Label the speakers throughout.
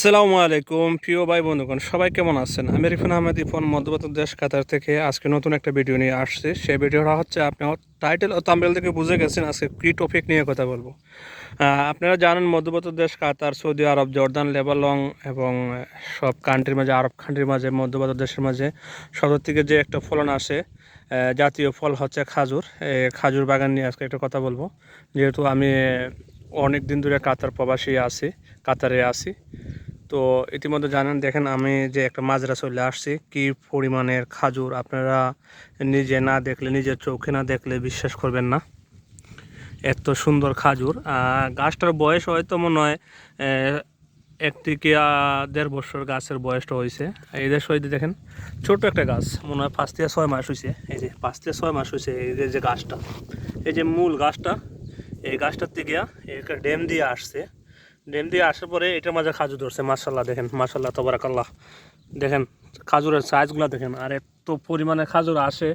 Speaker 1: আসসালামু আলাইকুম, প্রিয় ভাই বন্ধুগণ, সবাই কেমন আছেন? আমি রিফান আহমেদ, ইফন মধ্যপ্রত দেশ, কাতার থেকে আজকে নতুন একটা ভিডিও নিয়ে আসছে। সেই ভিডিওটা হচ্ছে আপনি টাইটেল ও তাম্বেল থেকে বুঝে গেছেন আজকে কী টপিক নিয়ে কথা বলব। আপনারা জানেন মধ্যপ্রত দেশ, কাতার, সৌদি আরব, জর্দান লেবালং এবং সব কান্ট্রির মাঝে, আরব কান্ট্রির মাঝে মধ্যপ্রত দেশের মাঝে সদর থেকে যে একটা ফলন আসে জাতীয় ফল হচ্ছে খাজুর। খাজুর বাগান নিয়ে আজকে একটা কথা বলব। যেহেতু আমি অনেক দিন ধরে কাতার প্রবাসী আছি, কাতারে আছি তো ইতিমধ্যে জানেন, দেখেন আমি যে একটা মাজরা চলে আসছি, কি পরিমাণের খাজুর আপনারা নিজে না দেখলে, নিজের চোখে না দেখলে বিশ্বাস করবেন না। এত সুন্দর খাজুর। গাছটার বয়স হয়তো মনে হয় এক থেকে দেড় বছর গাছের বয়সটা হয়েছে। এই যে সইতে দেখেন ছোট একটা গাছ, মনে হয় পাঁচ থেকে ছয় মাস হয়েছে। এই যে পাঁচ থেকে ছয় মাস হয়েছে এই যে- যে গাছটা। এই যে মূল গাছটা, এই গাছটার থেকে একটা ড্যাম দিয়ে আসছে। ড্যাম দিয়ে আসার পরে এটার মাঝে খাজুর ধরছে মার্শাল্লাহ দেখেন মার্শাল্লাহ তবরাকাল্লাহ। দেখেন, খাজুরের সাইজগুলো দেখেন, আর এত পরিমাণে খাজুর আসে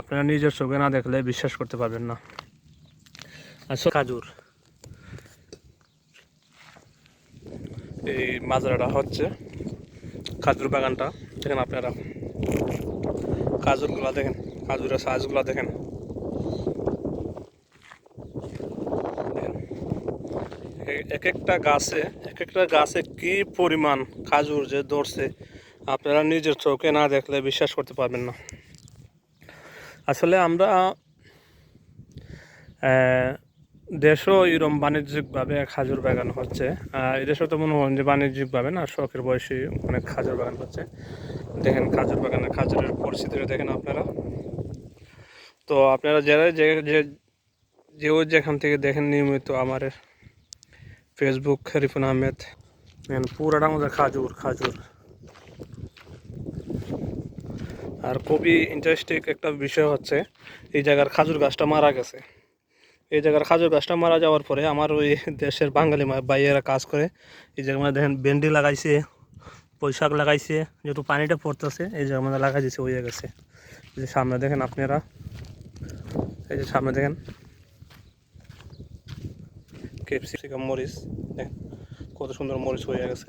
Speaker 1: আপনারা নিজের চোখে না দেখলে বিশ্বাস করতে পারবেন না। আসলে খাজুর। এই মাজরাটা হচ্ছে খাজুর বাগানটা, দেখেন আপনারা। খাজুরগুলা দেখেন, খাজুরের সাইজগুলো দেখেন। এক একটা গাছে এক একটা গাছে কি পরিমাণ খাজুর যে ধরছে, আপনারা নিজের চোখে না দেখলে বিশ্বাস করতে পারবেন না। আসলে আমরা দেশও এরম বাণিজ্যিকভাবে খাজুর বাগান হচ্ছে। আর এদেশও তো মনে হয় যে বাণিজ্যিকভাবে না, শখের বয়সী অনেক খাজুর বাগান হচ্ছে। দেখেন খাজুর বাগানে খাজুরের পরিস্থিতিটা দেখেন আপনারা। তো আপনারা যারা যে যে- যেখান থেকে দেখেন নিয়মিত আমার ফেসবুক রিফুন আহমেদ পুরাটা আমাদের খাজুর খাজুর আর খুবই ইন্টারেস্টিং একটা বিষয় হচ্ছে এই জায়গার খাজুর গাছটা মারা গেছে এই জায়গার খাজুর গাছটা মারা যাওয়ার পরে আমার ওই দেশের বাঙালি ভাইয়েরা কাজ করে এই জায়গার মধ্যে দেখেন ভেন্ডি লাগাইছে পৈশাক লাগাইছে যেহেতু পানিটা পড়তেছে এই জায়গার মধ্যে লাগাই দিছে হয়ে গেছে সামনে দেখেন আপনারা এই যে সামনে দেখেন ক্যাপসিকাম মরিচ কত সুন্দর মরিচ হয়ে গেছে।